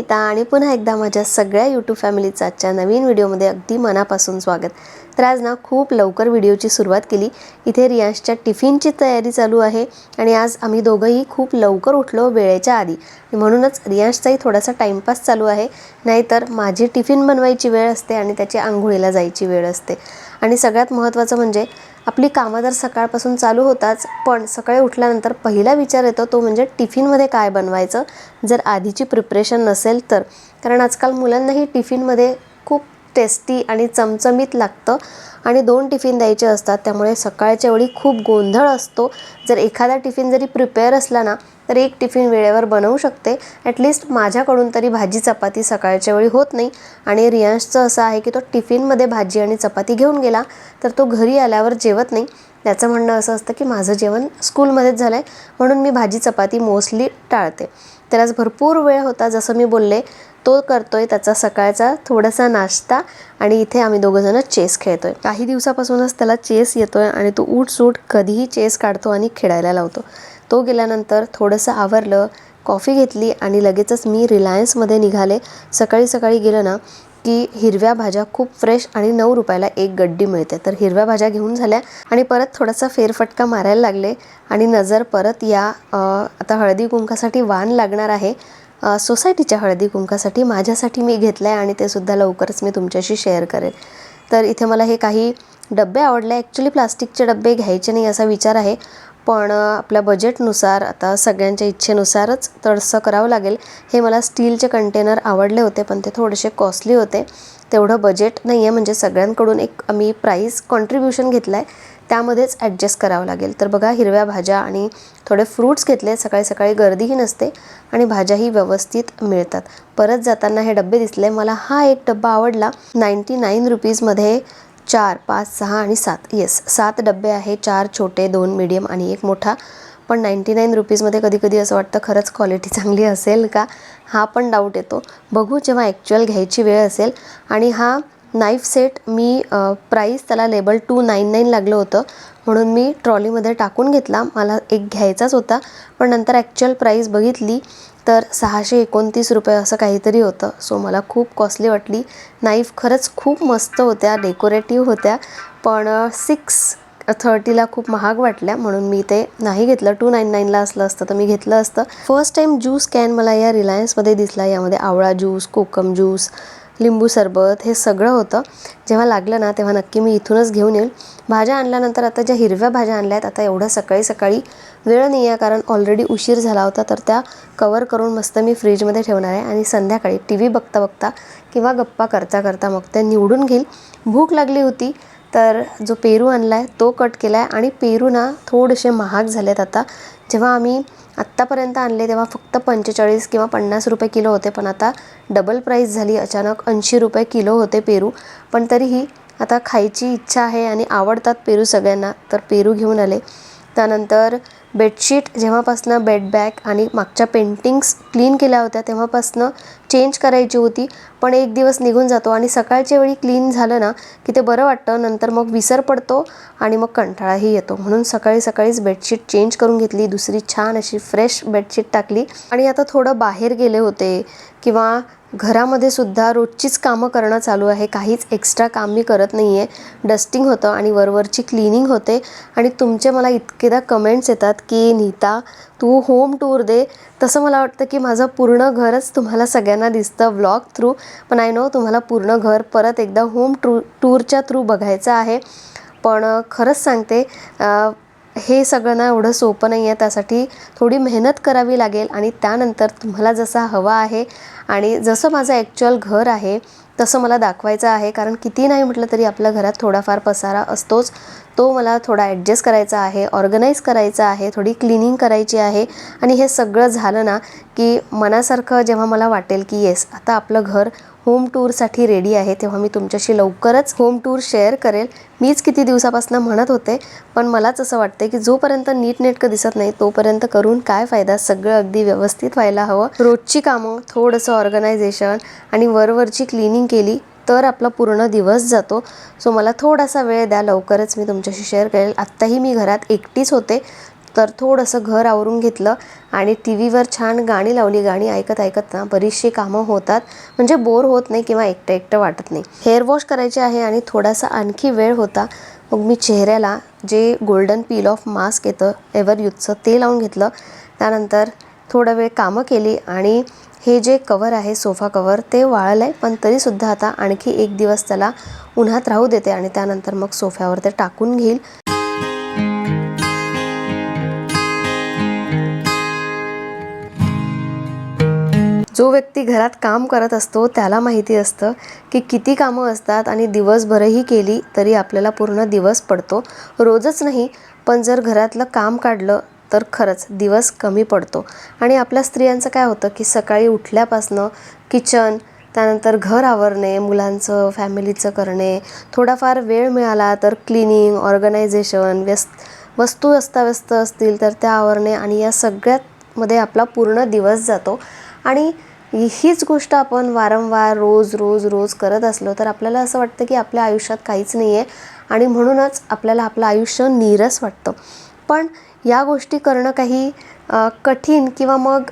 मी नीता आणि पुन्हा एकदा माझ्या सगळ्या यूट्यूब फॅमिलीचं आजच्या नवीन व्हिडिओमध्ये अगदी मनापासून स्वागत. तर आज ना खूप लवकर व्हिडिओची सुरुवात केली. इथे रियांशच्या टिफिनची तयारी चालू आहे आणि आज आम्ही दोघंही खूप लवकर उठलो वेळेच्या आधी. म्हणूनच रियांशचाही थोडासा टाईमपास चालू आहे. नाहीतर माझी टिफिन बनवायची वेळ असते आणि त्याची आंघोळीला जायची वेळ असते. आणि सगळ्यात महत्त्वाचं म्हणजे आपली कामं तर सकाळपासून चालू होताच पण सकाळी उठल्यानंतर पहिला विचार येतो तो म्हणजे टिफिनमध्ये काय बनवायचं? जर आधीची प्रिपरेशन नसेल तर. कारण आजकाल मुलांनाही टिफिनमध्ये खूप टेस्टी आणि चमचमीत लागतं. आणि दोन टिफिन द्यायचे असतात त्यामुळे सकाळच्या वेळी खूप गोंधळ असतो. जर एखादा टिफिन जरी प्रिपेअर असला ना तर एक टिफिन वेळेवर बनवू शकते. ॲटलिस्ट माझ्याकडून तरी भाजी चपाती सकाळच्या वेळी होत नाही. आणि रियांशचं असं आहे की तो टिफिनमध्ये भाजी आणि चपाती घेऊन गेला तर तो घरी आल्यावर जेवत नाही. त्याचं म्हणणं असं असतं की माझं जेवण स्कूलमध्येच झालं आहे म्हणून मी भाजी चपाती मोस्टली टाळते. तर आज भरपूर वेळ होता जसं मी बोलले तो करतोय त्याचा सकाळचा थोडासा नाश्ता आणि इथे आम्ही दोघंजणं चेस खेळतोय. काही दिवसापासूनच त्याला चेस येतोय आणि तो उठ सूट कधीही चेस काढतो आणि खेळायला लावतो. तो गेल्यानंतर थोडंसं आवरलं कॉफी घेतली आणि लगेचच मी रिलायन्समध्ये निघाले. सकाळी सकाळी गेलं ना की हिरव्या भाज्या खूप फ्रेश आणि नऊ रुपयाला एक गड्डी मिळते. तर हिरव्या भाज्या घेऊन झाल्या आणि परत थोडासा फेरफटका मारायला लागले आणि नजर परत या आता हळदी कुंकासाठी वाण लागणार आहे. सोसायटीच्या हळदी कुंकासाठी माझ्यासाठी मी घेतलं आहे आणि ते सुद्धा लवकरच मी तुमच्याशी शेअर करेन तर इथे मला हे काही डबे आवडले. ॲक्च्युली प्लास्टिकचे डबे घ्यायचे नाही असा विचार आहे. पण आपल्या बजेटनुसार आता सगळ्यांच्या इच्छेनुसारच तडसं करावं लागेल. हे मला स्टीलचे कंटेनर आवडले होते पण ते थोडेसे कॉस्टली होते. तेवढं बजेट नाही आहे म्हणजे सगळ्यांकडून एक आम्ही प्राईस कॉन्ट्रीब्युशन घेतलं आहे त्यामध्येच ॲडजस्ट करावं लागेल. तर बघा हिरव्या भाज्या आणि थोडे फ्रूट्स घेतले सकाळी सकाळी गर्दीही नसते आणि भाज्याही व्यवस्थित मिळतात. परत जाताना हे डबे दिसले मला हा एक डब्बा आवडला. नाईंटी नाईन रुपीजमध्ये चार पाच सहा आणि सात. येस सात डबे आहे चार छोटे दोन मीडियम आणि एक मोठा. पण नाईंटी नाईन रुपीजमध्ये कधी कधी असं वाटतं खरंच क्वालिटी चांगली असेल का? हा पण डाऊट येतो. बघू जेव्हा ॲक्च्युअल घ्यायची वेळ असेल. आणि हा नाईफ सेट मी प्राईस त्याला लेबल टू नाईन नाईन लागलं होतं. म्हणून मी ट्रॉलीमध्ये टाकून घेतला. मला एक घ्यायचाच होता. पण नंतर ॲक्च्युअल प्राईस बघितली तर सहाशे एकोणतीस रुपये असं काहीतरी होतं. सो मला खूप कॉस्टली वाटली. नाईफ खरंच खूप मस्त होत्या डेकोरेटिव्ह होत्या. पण सिक्स थर्टीला खूप महाग वाटल्या. म्हणून मी ते नाही घेतलं. टू नाईन नाईनला असलं असतं तर मी घेतलं असतं. फर्स्ट टाईम ज्यूस कॅन मला या रिलायन्समध्ये दिसला. यामध्ये आवळा ज्यूस कोकम ज्यूस लिंबू सरबत हे सगळं होतं. जेव्हा लागलं ना तेव्हा नक्की मी इथूनच घेऊन येईल. भाज्या आणल्यानंतर आता ज्या हिरव्या भाज्या आणल्या आहेत आता एवढं सकाळी सकाळी वेळ नाही आहे कारण ऑलरेडी उशीर झाला होता तर त्या कवर करून मस्त मी फ्रीजमध्ये ठेवणार आहे. आणि संध्याकाळी टी व्ही बघता बघता किंवा गप्पा करता करता मग त्या निवडून घेईल. भूक लागली होती तर जो पेरू आणला आहे तो कट केला आहे आणि पेरू ना थोडेसे महाग झाले आहेत आता. जेव्हा आम्ही आत्तापर्यंत आणले तेव्हा फक्त पंचेचाळीस किंवा पन्नास रुपये किलो होते पण आता डबल प्राईस झाली. अचानक ऐंशी रुपये किलो होते पेरू. पण तरीही आता खायची इच्छा आहे आणि आवडतात पेरू सगळ्यांना. तर पेरू घेऊन आले. त्यानंतर बेडशीट जेव्हापासनं बेड बॅग आणि मागच्या पेंटिंग्स क्लीन केल्या होत्या तेव्हापासनं चेंज करायची होती. पण एक दिवस निघून जातो आणि सकाळच्या वेळी क्लीन झालं ना की ते बरं वाटतं. नंतर मग विसर पडतो आणि मग कंटाळाही येतो. म्हणून सकाळी सकाळीच बेडशीट चेंज करून घेतली. दुसरी छान अशी फ्रेश बेडशीट टाकली. आणि आता थोडं बाहेर गेले होते. किंवा घरामध्ये सुद्धा रोजचीच कामं करणं चालू आहे. काहीच एक्स्ट्रा काम मी करत नाही आहे डस्टिंग होतं आणि वरवरची क्लिनिंग होते. आणि तुमचे मला इतकेदा कमेंट्स येतात की नीता तू होम टूर दे. तसं मला वाटतं की माझं पूर्ण घरच तुम्हाला सगळ्यांना दिसतं व्लॉग थ्रू पण आय नो तुम्हाला पूर्ण घर परत एकदा होम टू टूरच्या थ्रू बघायचं आहे. पण खरंच सांगते हे सगळं ना एवढं सोपं नाही आहे. त्यासाठी थोडी मेहनत करावी लागेल आणि त्यानंतर तुम्हाला जसा हवा आहे आणि जसं माझं ॲक्च्युअल घर आहे तसं मला दाखवायचं आहे. कारण किती नाही म्हटलं तरी आपल्या घरात थोडाफार पसारा असतोच. तो मला थोडा ॲडजस्ट करायचा आहे ऑर्गनाईज करायचा आहे थोडी क्लिनिंग करायची आहे. आणि हे सगळं झालं ना की मनासारखं जेव्हा मला वाटेल की येस आता आपलं घर होम टूरसाठी रेडी आहे तेव्हा मी तुमच्याशी लवकरच होम टूर शेअर करेल. मीच किती दिवसापासून म्हणत होते पण मलाच असं वाटतं की जोपर्यंत नीटनेटकं दिसत नाही तोपर्यंत करून काय फायदा? सगळं अगदी व्यवस्थित व्हायला हवं. रोजची कामं थोडंसं ऑर्गनायझेशन आणि वरवरची क्लिनिंग केली तर आपला पूर्ण दिवस जातो. सो मला थोडासा वेळ द्या लवकरच मी तुमच्याशी शेअर करेल. आत्ताही मी घरात एकटीच होते तर थोडंसं घर आवरून घेतलं आणि टी व्हीवर छान गाणी लावली. गाणी ऐकत ऐकत ना बरीचशी कामं होतात. म्हणजे बोर होत नाही किंवा एकटं एकटं वाटत नाही. हेअर वॉश करायचे आहे आणि थोडासा आणखी वेळ होता. मग मी चेहऱ्याला जे गोल्डन पील ऑफ मास्क येतं एव्हर यूथचं ते लावून घेतलं. त्यानंतर थोडा वेळ कामं केली आणि हे जे कवर आहे सोफा कवर ते वाळलं आहे पण तरीसुद्धा आता आणखी एक दिवस त्याला उन्हात राहू देते आणि त्यानंतर मग सोफ्यावर ते टाकून घेईल. जो व्यक्ती घरात काम करत असतो त्याला माहिती असतं की किती कामं असतात आणि दिवसभरही केली तरी आपल्याला पूर्ण दिवस पडतो. रोजच नाही पण जर घरातलं काम काढलं तर खरंच दिवस कमी पडतो. आणि आपल्या स्त्रियांचं काय होतं की सकाळी उठल्यापासनं किचन त्यानंतर घर आवरणे मुलांचं फॅमिलीचं करणे थोडाफार वेळ मिळाला तर क्लिनिंग ऑर्गनायझेशन व्यस्त वस्तू अस्ताव्यस्त असतील तर त्या आवरणे आणि या सगळ्यामध्ये आपला पूर्ण दिवस जातो. आणि हीच गोष्ट आपण वारंवार रोज रोज रोज करत असलो तर आपल्याला असं वाटतं की आपल्या आयुष्यात काहीच नाही आहे आणि म्हणूनच आपल्याला आपलं आयुष्य नीरस वाटतं. पण या गोष्टी करणं काही कठीण किंवा मग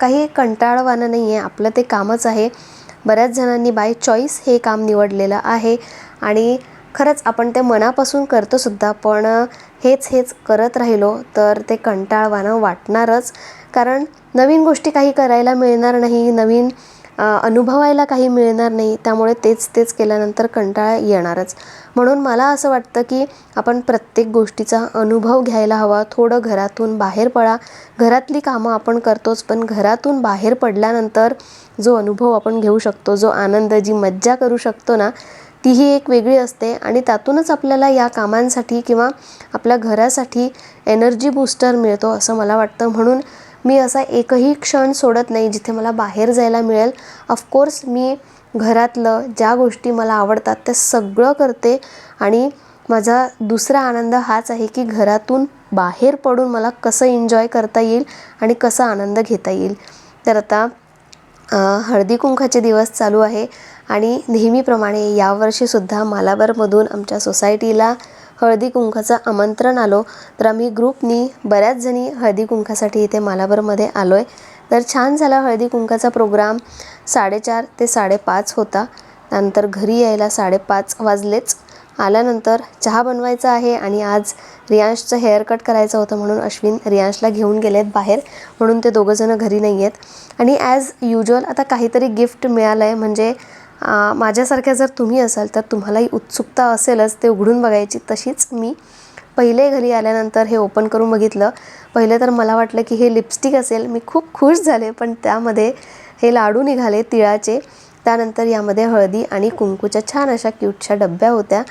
काही कंटाळवाणं नाही आहे. आपलं ते कामच आहे. बऱ्याच जणांनी बाय चॉईस हे काम निवडलेलं आहे आणि खरंच आपण ते मनापासून करतोसुद्धा पण हेच हेच करत राहिलो तर ते कंटाळवाणं वाटणारच. कारण नवीन गोष्टी काही करायला मिळणार नाही नवीन अनुभवायला काही मिळणार नाही त्यामुळे तेच तेच केल्यानंतर कंटाळा येणारच. म्हणून मला असं वाटतं की आपण प्रत्येक गोष्टीचा अनुभव घ्यायला हवा. थोडं घरातून बाहेर पडा. घरातली कामं आपण करतोच पण घरातून बाहेर पडल्यानंतर जो अनुभव आपण घेऊ शकतो जो आनंद जी मज्जा करू शकतो ना तीही एक वेगळी असते आणि त्यातूनच आपल्याला या कामांसाठी किंवा आपल्या घरासाठी एनर्जी बूस्टर मिळतो असं मला वाटतं. म्हणून मी असा एकही क्षण सोडत नाही जिथे मला बाहेर जायला मिळेल. ऑफकोर्स मी घरातलं ज्या गोष्टी मला आवडतात ते सगळं करते आणि माझा दुसरा आनंद हाच आहे की घरातून बाहेर पडून मला कसं एन्जॉय करता येईल आणि कसा आनंद घेता येईल. तर आता हळदी कुंकाचे दिवस चालू आहे आणि नेहमीप्रमाणे यावर्षीसुद्धा मालाबारमधून आमच्या सोसायटीला हळदी कुंकाचं आमंत्रण आलो. तर आम्ही ग्रुपनी बऱ्याच जणी हळदी कुंकासाठी इथे मालाबरमध्ये आलो आहे तर छान झाला हळदी कुंकाचा प्रोग्राम. साडेचार ते साडेपाच होता. त्यानंतर घरी यायला साडेपाच वाजलेच. आल्यानंतर चहा बनवायचा आहे आणि आज रियांशचं हेअर कट करायचं होतं म्हणून अश्विन रियांशला घेऊन गेले आहेत बाहेर. म्हणून ते दोघंजणं घरी नाही आहेत आणि ॲज युजल आता काहीतरी गिफ्ट मिळालं आहे म्हणजे माझ्यासारख्या जर तुम्ही असाल तर तुम्हालाही उत्सुकता असेलच ते उघडून बघायची. तशीच मी पहिले घरी आल्यानंतर हे ओपन करून बघितलं. पहिले तर मला वाटलं की हे लिपस्टिक असेल. मी खूप खुश झाले पण त्यामध्ये हे लाडू निघाले तिळाचे. त्यानंतर यामध्ये हळदी आणि कुंकूच्या छान अशा क्यूटच्या डब्या होत्या.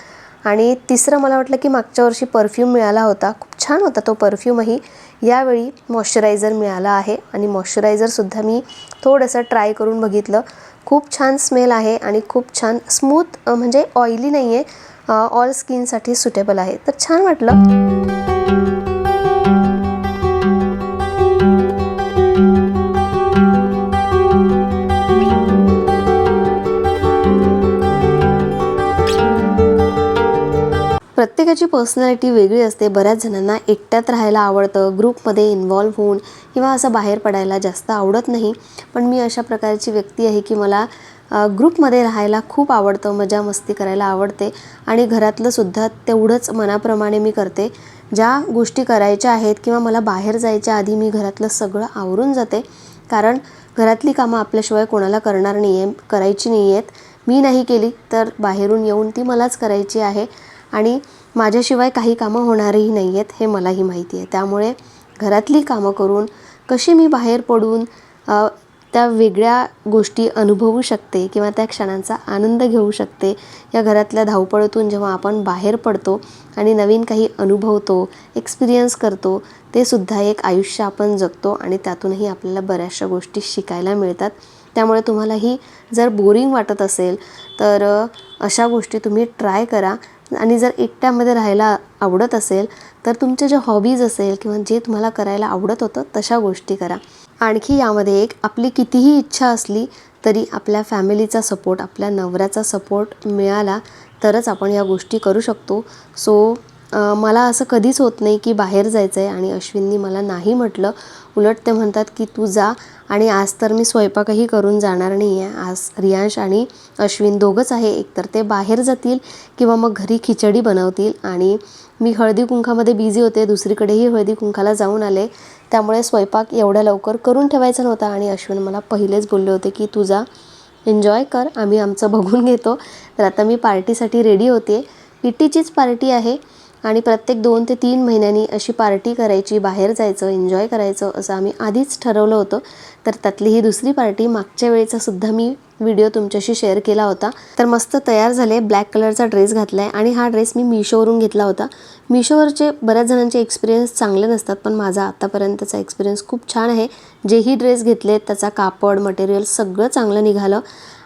आणि तिसरं मला वाटलं की मागच्या वर्षी परफ्यूम मिळाला होता. खूप छान होता तो परफ्यूमही यावेळी मॉइश्चरायझर मिळाला आहे. आणि मॉइश्चरायझरसुद्धा मी थोडंसं ट्राय करून बघितलं. खूप छान स्मेल आहे आणि खूप छान स्मूथ म्हणजे ऑइली नाही आहे ऑल स्किनसाठी सुटेबल आहे. तर छान वाटलं. प्रत्येकाची पर्सनॅलिटी वेगळी असते. बऱ्याच जणांना एकट्यात राहायला आवडतं. ग्रुपमध्ये इन्वॉल्व्ह होऊन किंवा असं बाहेर पडायला जास्त आवडत नाही. पण मी अशा प्रकारची व्यक्ती आहे की मला ग्रुपमध्ये राहायला खूप आवडतं. मजा मस्ती करायला आवडते. आणि घरातलंसुद्धा तेवढंच मनाप्रमाणे मी करते. ज्या गोष्टी करायच्या आहेत किंवा मला बाहेर जायच्या आधी मी घरातलं सगळं आवरून जाते. कारण घरातली कामं आपल्याशिवाय कोणाला करणार नाही आहे करायची नाही आहेत मी नाही केली तर बाहेरून येऊन ती मलाच करायची आहे. आणि माझ्याशिवाय काही कामं होणारही नाही आहेत हे मलाही माहिती आहे. त्यामुळे घरातली कामं करून कशी मी बाहेर पडून त्या वेगळ्या गोष्टी अनुभवू शकते किंवा त्या क्षणांचा आनंद घेऊ शकते या घरातल्या धावपळीतून जेव्हा आपण बाहेर पडतो आणि नवीन काही अनुभवतो एक्सपिरियन्स करतो ते सुद्धा एक आयुष्य आपण जगतो आणि त्यातूनही आपल्याला बऱ्याचशा गोष्टी शिकायला मिळतात. त्यामुळे तुम्हालाही जर बोरिंग वाटत असेल तर अशा गोष्टी तुम्ही ट्राय करा. आणि जर एकट्यामध्ये राहायला आवडत असेल तर तुमच्या ज्या हॉबीज असेल किंवा जे तुम्हाला करायला आवडत होतं तशा गोष्टी करा. आणखी यामध्ये एक आपली कितीही इच्छा असली तरी आपल्या फॅमिलीचा सपोर्ट आपल्या नवऱ्याचा सपोर्ट मिळाला तरच आपण या गोष्टी करू शकतो. सो मला असं कधीच होत नाही की बाहेर जायचं आहे आणि अश्विननी मला नाही म्हटलं. उलट ते म्हणतात की तू जा आणि आज तर मी स्वयंपाकही करून जाणार नाही आहे आज रियांश आणि अश्विन दोघंच आहे. एकतर ते बाहेर जातील किंवा मग घरी खिचडी बनवतील. आणि मी हळदी कुंकामध्ये बिझी होते. दुसरीकडेही हळदी कुंकाला जाऊन आले. त्यामुळे स्वयंपाक एवढ्या लवकर करून ठेवायचा नव्हता आणि अश्विन मला पहिलेच बोलले होते की तू जा. एन्जॉय कर. आम्ही आमचं बघून घेतो. तर आता मी पार्टीसाठी रेडी होते. पिटीचीच पार्टी आहे. आणि प्रत्येक दोन ते तीन महिन्यांनी अशी पार्टी करायची बाहेर जायचं एन्जॉय करायचं असं आम्ही आधीच ठरवलं होतं. तर त्यातली ही दुसरी पार्टी मागच्या वेळेचा सुद्धा मी व्हिडिओ तुमच्याशी शेअर केला होता. तर मस्त तयार झाले ब्लॅक कलरचा ड्रेस घातला आहे आणि हा ड्रेस मी मिशोवरून घेतला होता. मिशोवरचे बऱ्याच जणांचे एक्सपिरियन्स चांगले नसतात पण माझा आत्तापर्यंतचा एक्सपिरियन्स खूप छान आहे. जेही ड्रेस घेतले त्याचा कापड मटेरियल सगळं चांगलं निघालं.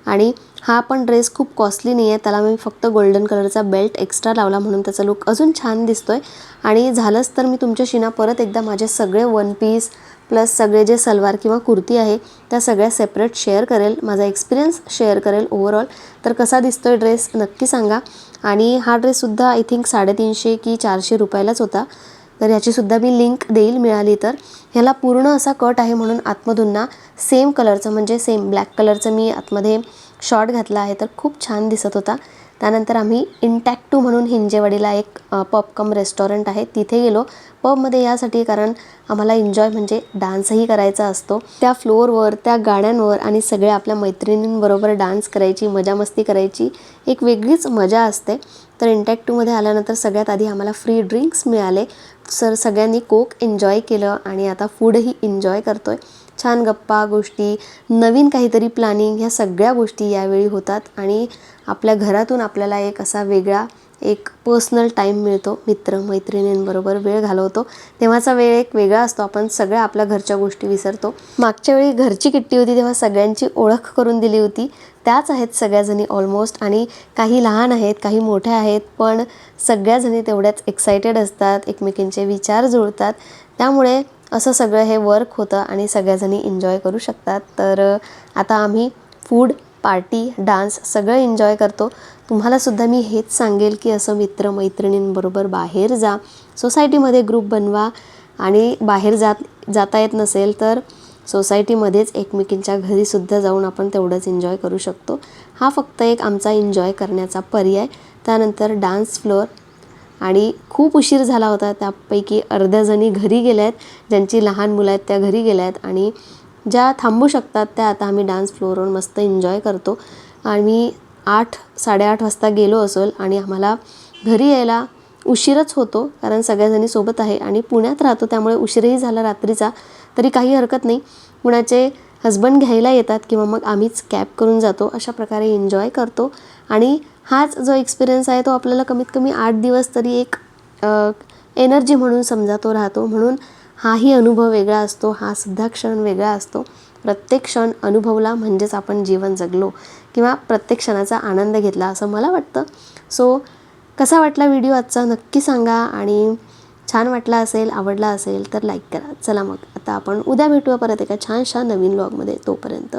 आणि हा पण ड्रेस खूप कॉस्टली नाही आहे त्याला मी फक्त गोल्डन कलरचा बेल्ट एक्स्ट्रा लावला म्हणून त्याचा लुक अजून छान दिसतो आहे आणि झालंच तर मी तुमच्याशी ना परत एकदा माझे सगळे वन पीस प्लस सगळे जे सलवार किंवा कुर्ती आहे त्या सगळ्या सेपरेट शेअर करेल. माझा एक्सपिरियन्स शेअर करेल ओव्हरऑल तर कसा दिसतो आहे ड्रेस नक्की सांगा. आणि हा ड्रेससुद्धा आय थिंक साडेतीनशे की चारशे रुपयालाच होता. तर ह्याचीसुद्धा मी लिंक देईल मिळाली तर. ह्याला पूर्ण असा कट आहे म्हणून आतमधून ना सेम कलरचं म्हणजे सेम ब्लॅक कलरचं मी आतमध्ये शॉर्ट घातला आहे तर खूप छान दिसत होता. त्यानंतर आम्ही इंटॅक्टू म्हणून हिंजेवाडीला एक पॉपकम रेस्टॉरंट आहे तिथे गेलो. पबमध्ये यासाठी कारण आम्हाला एन्जॉय म्हणजे डान्सही करायचा असतो. त्या फ्लोअरवर त्या गाड्यांवर आणि सगळ्या आपल्या मैत्रिणींबरोबर डान्स करायची मजा मस्ती करायची एक वेगळीच मजा असते. तर इंटॅक्टूमध्ये आल्यानंतर सगळ्यात आधी आम्हाला फ्री ड्रिंक्स मिळाले. सर सगळ्यांनी कोक एन्जॉय केलं आणि आता फूडही एन्जॉय करतो आहे छान गप्पा गोष्टी नवीन काहीतरी प्लॅनिंग ह्या सगळ्या गोष्टी यावेळी होतात आणि आपल्या घरातून आपल्याला एक असा वेगळा एक पर्सनल टाईम मिळतो मित्र मैत्रिणींबरोबर वेळ घालवतो. तेव्हाचा वेळ एक वेगळा असतो. आपण सगळ्या आपल्या घरच्या गोष्टी विसरतो. मागच्या वेळी घरची किट्टी होती तेव्हा सगळ्यांची ओळख करून दिली होती. त्याच आहेत सगळ्याजणी ऑलमोस्ट आणि काही लहान आहेत काही मोठ्या आहेत पण सगळ्याजणी तेवढ्याच एक्सायटेड असतात एकमेकींचे विचार जुळतात. त्यामुळे असं सगळं हे वर्क होतं आणि सगळ्याजणी एन्जॉय करू शकतात. तर आता आम्ही फूड पार्टी डान्स सगळं एन्जॉय करतो. तुम्हालासुद्धा मी हेच सांगेल की असं मित्र मैत्रिणींबरोबर बाहेर जा. सोसायटीमध्ये ग्रुप बनवा आणि बाहेर जात जाता येत नसेल तर सोसायटीमध्येच एकमेकींच्या घरीसुद्धा जाऊन आपण तेवढंच एन्जॉय करू शकतो. हा फक्त एक आमचा एन्जॉय करण्याचा पर्याय. त्यानंतर डान्स फ्लोअर आणि खूप उशीर झाला होता. त्यापैकी अर्ध्या जणी घरी गेल्या आहेत ज्यांची लहान मुलं आहेत त्या घरी गेल्या आहेत आणि ज्या थांबू शकतात त्या आता आम्ही डान्स फ्लोअरवर मस्त एन्जॉय करतो. आणि आठ साडेआठ वाजता गेलो असेल आणि आम्हाला घरी यायला उशीरच होतो कारण सगळ्याजणी सोबत आहे आणि पुण्यात राहतो त्यामुळे उशीरही झाला रात्रीचा तरी काही हरकत नाही. कुणाचे हजबंड घ्यायला येतात किंवा मग आम्हीच कॅब करून जातो अशा प्रकारे एन्जॉय करतो. आणि हाच जो एक्सपिरियन्स आहे तो आपल्याला कमीत कमी आठ दिवस तरी एक एनर्जी म्हणून समजा तो राहतो. म्हणून हाही अनुभव वेगळा असतो हा सुद्धा क्षण वेगळा असतो. प्रत्येक क्षण अनुभवला म्हणजेच आपण जीवन जगलो. किंवा प्रत्येक क्षणाचा आनंद घेतला असं मला वाटतं. सो कसा वाटला व्हिडिओ आजचा? नक्की सांगा आणि छान वाटला असेल आवडला असेल तर लाईक करा. चला मग आता आपण उद्या भेटूया परत एका छानशा नवीन ब्लॉगमध्ये तोपर्यंत.